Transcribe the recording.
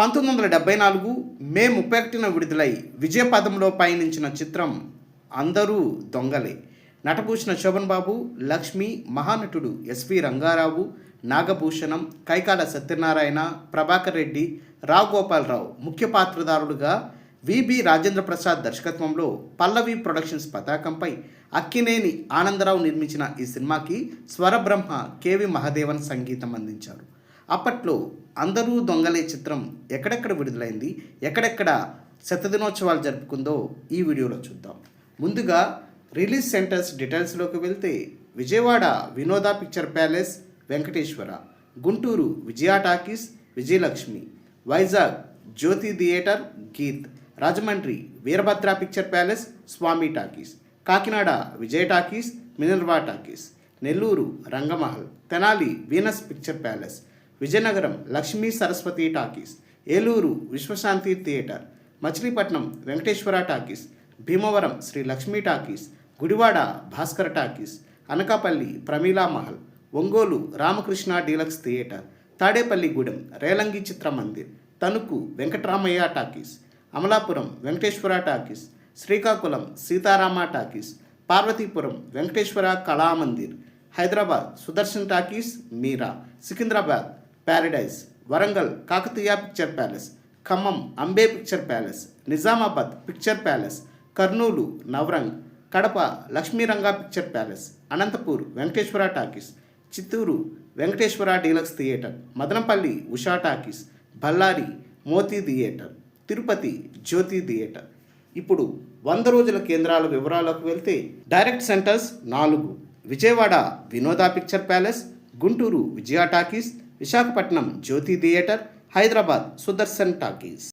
పంతొమ్మిది వందల డెబ్బై నాలుగు మే ముప్పై ఒకటిన విడుదలై విజయపదంలో పయనించిన చిత్రం అందరూ దొంగలే. నటభూషణ శోభన్ బాబు లక్ష్మి మహానటుడు ఎస్వి రంగారావు నాగభూషణం కైకాల సత్యనారాయణ ప్రభాకర్ రెడ్డి రావు గోపాలరావు ముఖ్య పాత్రదారులుగా విబి రాజేంద్ర ప్రసాద్ దర్శకత్వంలో పల్లవి ప్రొడక్షన్స్ పతాకంపై అక్కినేని ఆనందరావు నిర్మించిన ఈ సినిమాకి స్వరబ్రహ్మ కేవి మహాదేవన్ సంగీతం అందించారు. అప్పట్లో అందరూ దొంగలే చిత్రం ఎక్కడెక్కడ విడుదలైంది ఎక్కడెక్కడ శతదినోత్సవాలు జరుపుకుందో ఈ వీడియోలో చూద్దాం. ముందుగా రిలీజ్ సెంటర్స్ డీటెయిల్స్లోకి వెళ్తే Vijayawada Vinoda picture palace Venkateswara Guntur Vijaya talkies Vijayalakshmi Vizag Jyothi theatre Geeth Rajahmundry Veerabhadra picture palace Swami talkies Kakinada Vijaya talkies Minerva talkies Nellore Rangamahal Tenali Venus picture palace Vizianagaram Lakshmi Saraswati talkies Eluru Vishwashanti theatre Machilipatnam Venkateswara talkies Bhimavaram Sri Lakshmi talkies Gudivada Bhaskar talkies Anakapalli Pramila Mahal Ongole Ramakrishna deluxe theatre Tadepalligudem Relangi Chitra Mandir Tanuku Venkataramaiah talkies Amalapuram Venkateswara talkies Srikakulam Seetharama talkies Parvathipuram Venkateswara Kalamandir Hyderabad Sudarshan talkies Meera Secunderabad paradise Warangal Kakatiya picture palace Khammam Ambe picture palace Nizamabad picture palace Kurnool Navrang Kadapa Lakshmiranga picture palace Anantapur Venkateswara talkies Chittoor Venkateswara deluxe theatre Madanapalle Usha talkies Bellary Moti theatre Tirupati Jyothi theatre. ఇప్పుడు వంద రోజుల కేంద్రాల వివరాలకు వెళ్తే direct centres నాలుగు. Vijayawada Vinoda picture palace Guntur Vijaya talkies Visakhapatnam Jyothi theatre Hyderabad Sudarshan talkies.